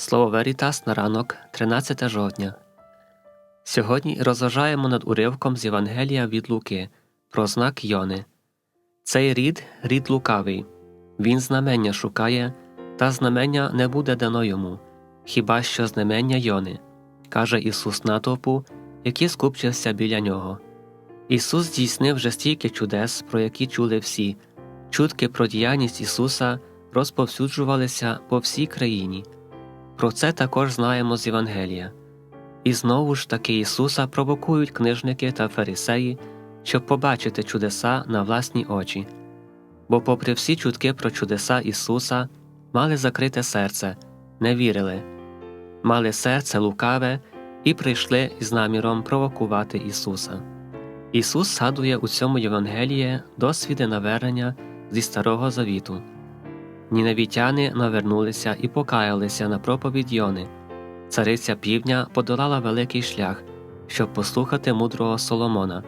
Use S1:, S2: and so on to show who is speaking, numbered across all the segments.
S1: Слово Верітас на ранок, 13 жовтня. Сьогодні розважаємо над уривком з Євангелія від Луки про знак Йони. Цей рід рід лукавий. Він знамення шукає, та знамення не буде дано йому, хіба що знамення Йони, каже Ісус натовпу, який скупчився біля нього. Ісус здійснив вже стільки чудес, про які чули всі. Чутки про діяльність Ісуса розповсюджувалися по всій країні. Про це також знаємо з Євангелія. І знову ж таки Ісуса провокують книжники та фарисеї, щоб побачити чудеса на власні очі. Бо, попри всі чутки про чудеса Ісуса, мали закрите серце, не вірили, мали серце лукаве і прийшли із наміром провокувати Ісуса. Ісус згадує у цьому Євангелії досвіди навернення зі Старого Завіту. Ніневітяни навернулися і покаялися на проповідь Йони. Цариця півдня подолала великий шлях, щоб послухати мудрого Соломона,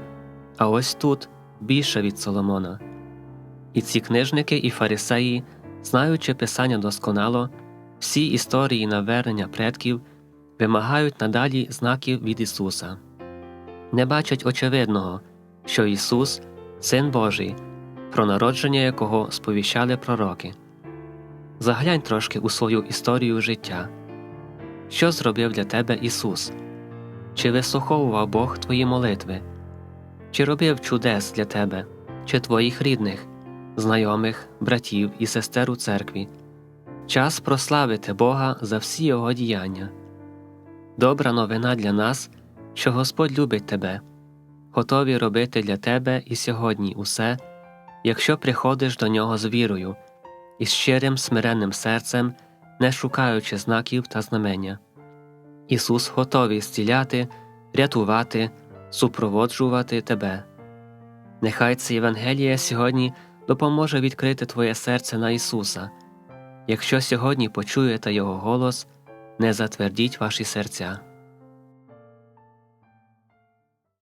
S1: а ось тут більше від Соломона. І ці книжники і фарисеї, знаючи Писання досконало, всі історії навернення предків вимагають надалі знаків від Ісуса. Не бачать очевидного, що Ісус Син Божий, про народження якого сповіщали пророки. Заглянь трошки у свою історію життя. Що зробив для тебе Ісус? Чи вислуховував Бог твої молитви? Чи робив чудес для тебе, чи твоїх рідних, знайомих, братів і сестер у церкві? Час прославити Бога за всі Його діяння. Добра новина для нас, що Господь любить тебе, готові робити для тебе і сьогодні усе, якщо приходиш до нього з вірою із щирим смиренним серцем, не шукаючи знаків та знамення. Ісус готовий зціляти, рятувати, супроводжувати тебе. Нехай це Євангеліє сьогодні допоможе відкрити твоє серце на Ісуса. Якщо сьогодні почуєте Його голос, не затвердіть ваші серця.